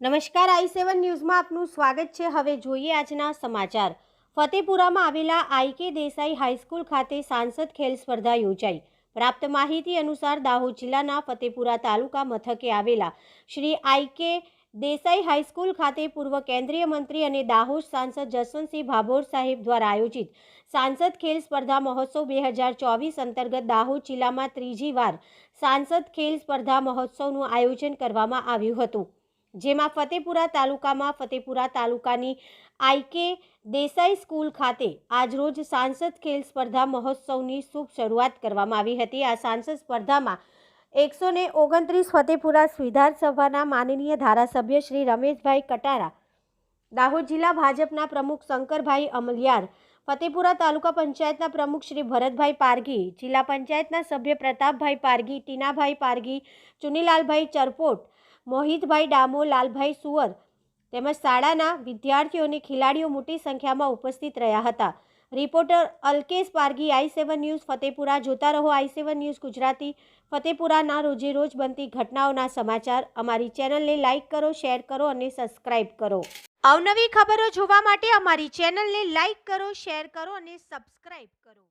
નમસ્કાર, આઈ સેવન ન્યૂઝમાં આપનું સ્વાગત છે. હવે જોઈએ આજના સમાચાર. ફતેપુરામાં આવેલા આઈકે દેસાઈ હાઈસ્કૂલ ખાતે સાંસદ ખેલ સ્પર્ધા યોજાઈ. પ્રાપ્ત માહિતી અનુસાર દાહોદ જિલ્લાના ફતેપુરા તાલુકા મથકે આવેલા શ્રી આઈકે દેસાઈ હાઈસ્કૂલ ખાતે પૂર્વ કેન્દ્રીય મંત્રી અને દાહોદ સાંસદ જસવંતસિંહ ભાભોર સાહેબ દ્વારા આયોજિત સાંસદ ખેલ સ્પર્ધા મહોત્સવ બે હજાર ચોવીસ અંતર્ગત દાહોદ જિલ્લામાં ત્રીજી વાર સાંસદ ખેલ સ્પર્ધા મહોત્સવનું આયોજન કરવામાં આવ્યું હતું. જેમાં ફતેપુરા તાલુકામાં ફતેપુરા તાલુકાની આઈકે દેસાઈ સ્કૂલ ખાતે આજરોજ સાંસદ ખેલ સ્પર્ધા મહોત્સવની શુભ શરૂઆત કરવામાં આવી હતી. આ સાંસદ સ્પર્ધામાં એકસો ને ઓગણત્રીસ ફતેપુરા વિધાનસભાના માનનીય ધારાસભ્ય શ્રી રમેશભાઈ કટારા, દાહોદ જિલ્લા ભાજપના પ્રમુખ શંકરભાઈ અમલિયાર, ફતેપુરા તાલુકા પંચાયતના પ્રમુખ શ્રી ભરતભાઈ પારગી જિલ્લા પંચાયતના સભ્ય પ્રતાપભાઈ પારગી ટીનાભાઈ પારગી ચુનીલાલભાઈ ચરપોટ મોહિતભાઈ ડામો લાલભાઈ સુવર તેમજ શાળાના વિદ્યાર્થીઓ અને ખેલાડીઓ મોટી સંખ્યામાં ઉપસ્થિત રહ્યા હતા. Reporter Alkesh Pargi I seven news Fatehpura. જોતા રહો આઈ સેવન ન્યૂઝ ગુજરાતી. ફતેપુરાના રોજે રોજ બનતી ઘટનાઓના સમાચાર. અમારી ચેનલને લાઇક કરો, શેર કરો અને સબસ્ક્રાઇબ કરો. અવનવી ખબરો જોવા માટે અમારી ચેનલને લાઇક કરો, શેર કરો અને સબસ્ક્રાઇબ કરો.